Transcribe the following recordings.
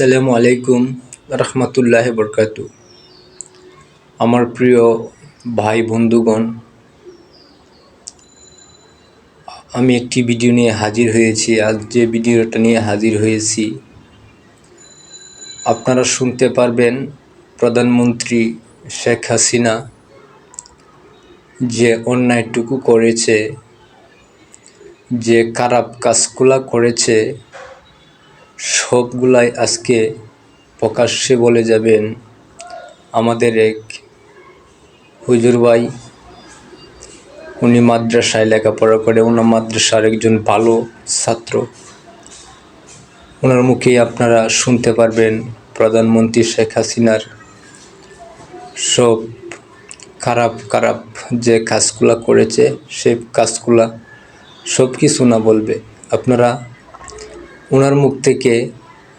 আসসালামু আলাইকুম রহমতুল্লাহ বরকাত। আমার প্রিয় ভাই বন্ধুগণ, আমি একটি ভিডিও নিয়ে হাজির হয়েছি। আজ যে ভিডিওটা নিয়ে হাজির হয়েছি, আপনারা শুনতে পারবেন প্রধানমন্ত্রী শেখ হাসিনা যে অন্যায়টুকু করেছে, যে খারাপ কাজগুলা করেছে সবগুলাই আজকে প্রকাশ্যে বলে যাবেন আমাদের এক হুজুর ভাই। উনি মাদ্রাসায় লেখাপড়া করে, ওনার মাদ্রাসার একজন ভালো ছাত্র। ওনার মুখেই আপনারা শুনতে পারবেন প্রধানমন্ত্রী শেখ হাসিনার সব খারাপ খারাপ যে কাজগুলা করেছে, সে কাজগুলা সব কিছু না বলবে। আপনারা ওনার মুখ থেকে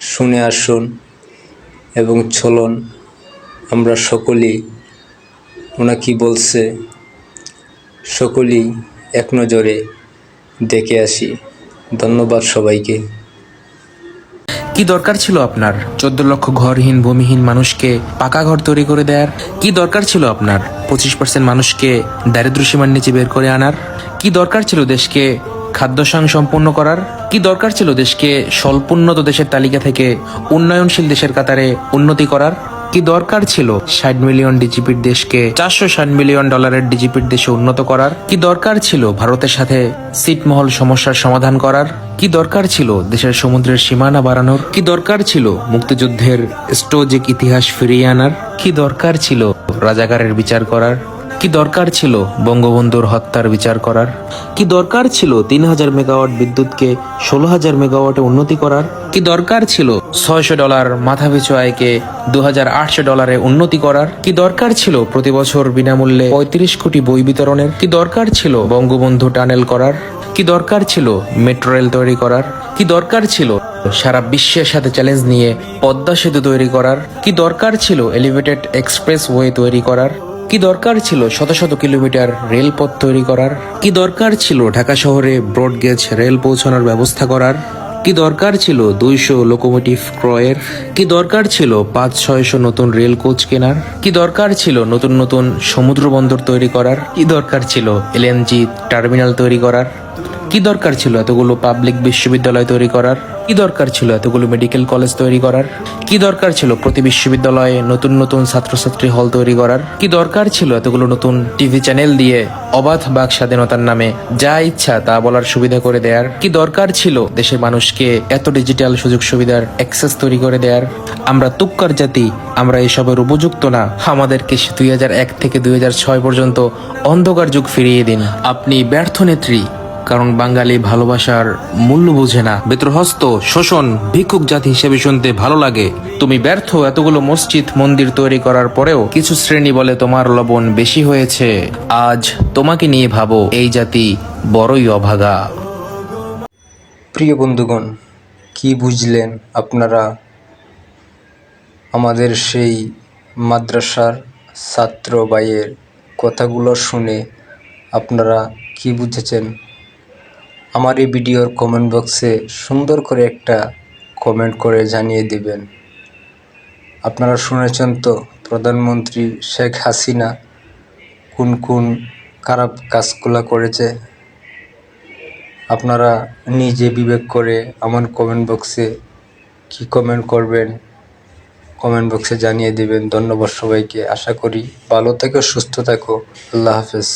শুনে আসুন এবং চলুন, আমরা সকলেই ওনা কি বলছে সকলেই এক নজরে দেখে আসি। ধন্যবাদ সবাইকে। কি দরকার ছিল আপনার? চোদ্দ লক্ষ ঘরহীন, ভূমিহীন মানুষকে পাকা ঘর তৈরি করে দেয়ার? কি দরকার ছিল আপনার? পঁচিশ পার্সেন্ট মানুষকে দারিদ্র সীমার নিচে বের করে আনার? কি দরকার ছিল দেশকে খাদ্যসাং সম্পন্ন করার কি দরকার ছিল দেশকে স্বল্পোন্নত দেশের তালিকা থেকে উন্নয়নশীল দেশের কাতারে উন্নতি করার? কি দরকার ছিল ষাট মিলিয়ন ডিজিপির দেশকে চারশো ষাট মিলিয়ন ডলারের ডিজিপির দেশে উন্নত করার? কি দরকার ছিল ভারতের সাথে সিটমহল সমস্যার সমাধান করার? কি দরকার ছিল দেশের সমুদ্রের সীমানা বাড়ানোর? কি দরকার ছিল মুক্তিযুদ্ধের স্টোজিক ইতিহাস ফিরিয়ে আনার? কি দরকার ছিল রাজাকারের বিচার করার? কি দরকার ছিল বঙ্গবন্ধুর হত্যার বিচার করার? কি দরকার ছিল তিন হাজার মেগাওয়াট বিদ্যুৎকে ষোলো হাজার মেগাওয়াটে উন্নতি করার? কি দরকার ছিল ছয়শো ডলার মাথা পিছু আয়কে দু হাজার আটশো ডলারে উন্নতি করার? কি দরকার ছিল প্রতি বছর বিনামূল্যে পঁয়ত্রিশ কোটি বই বিতরণের? কি দরকার ছিল বঙ্গবন্ধু টানেল করার? কি দরকার ছিল মেট্রো রেল তৈরি করার? কি দরকার ছিল সারা বিশ্বের সাথে চ্যালেঞ্জ নিয়ে পদ্মা সেতু তৈরি করার? কি দরকার ছিল এলিভেটেড এক্সপ্রেস ওয়ে তৈরি করার? কি দরকার ছিল শত শত কিলোমিটার রেলপথ তৈরি করার? কি দরকার ছিল ঢাকা শহরে ব্রডগেজ রেল পৌঁছানোর ব্যবস্থা করার? কি দরকার ছিল দুইশো লোকোমোটিভ ক্রয়ের? কি দরকার ছিল পাঁচ ছয়শো নতুন রেল কোচ কেনার? কি দরকার ছিল নতুন নতুন সমুদ্র বন্দর তৈরি করার? কি দরকার ছিল এলএনজি টার্মিনাল তৈরি করার? কি দরকার ছিল এতগুলো পাবলিক বিশ্ববিদ্যালয় তৈরি করার? কি দরকার ছিল এতগুলো মেডিকেল কলেজ তৈরি করার? কি দরকার ছিল প্রতি বিশ্ববিদ্যালয়ে নতুন নতুন ছাত্রছাত্রী হল তৈরি করার? কি দরকার ছিল এতগুলো নতুন টিভি চ্যানেল দিয়ে অবাধ বাক স্বাধীনতার নামে যা ইচ্ছা তা বলার সুবিধা করে দেয়ার? কি দরকার ছিল দেশের মানুষকে এত ডিজিটাল সুযোগ সুবিধার অ্যাক্সেস তৈরি করে দেয়ার? আমরা তুক্কার জাতি, আমরা এসবের উপযুক্ত না। আমাদেরকে দুই হাজার এক থেকে দুই হাজার ছয় পর্যন্ত অন্ধকার যুগ ফিরিয়ে দিন। আপনি ব্যর্থ নেত্রী কারণ বাঙালি ভালোবাসার মূল্য বুঝে না। বেত্রহস্ত, শোষণ, ভিক্ষুক জাতি হিসেবে শুনতে ভালো লাগে। তুমি ব্যর্থ, এতগুলো মসজিদ, মন্দির তৈরি করার পরেও কিছু শ্রেণি বলে তোমার লবণ বেশি হয়েছে। আজ তোমাকে নিয়ে ভাবো, এই জাতি বড়ই অভাগা। প্রিয় বন্ধুগণ, কি বুঝলেন আপনারা আমাদের সেই মাদ্রাসার ছাত্র ভাইয়ের কথাগুলো শুনে আপনারা কি বুঝেছেন? আমার এই ভিডিওর কমেন্ট বক্সে সুন্দর করে একটা কমেন্ট করে জানিয়ে দিবেন। আপনারা শুনেছেন তো, প্রধানমন্ত্রী শেখ হাসিনা কোন কোন খারাপ কাজগুলো করেছে? আপনারা নিজে বিবেক করে আমার কমেন্ট বক্সে কি কমেন্ট করবেন কমেন্ট বক্সে জানিয়ে দিবেন। ধন্যবাদ সবাইকে। আশা করি ভালো থেকো, সুস্থ থাকো। আল্লাহ হাফেজ।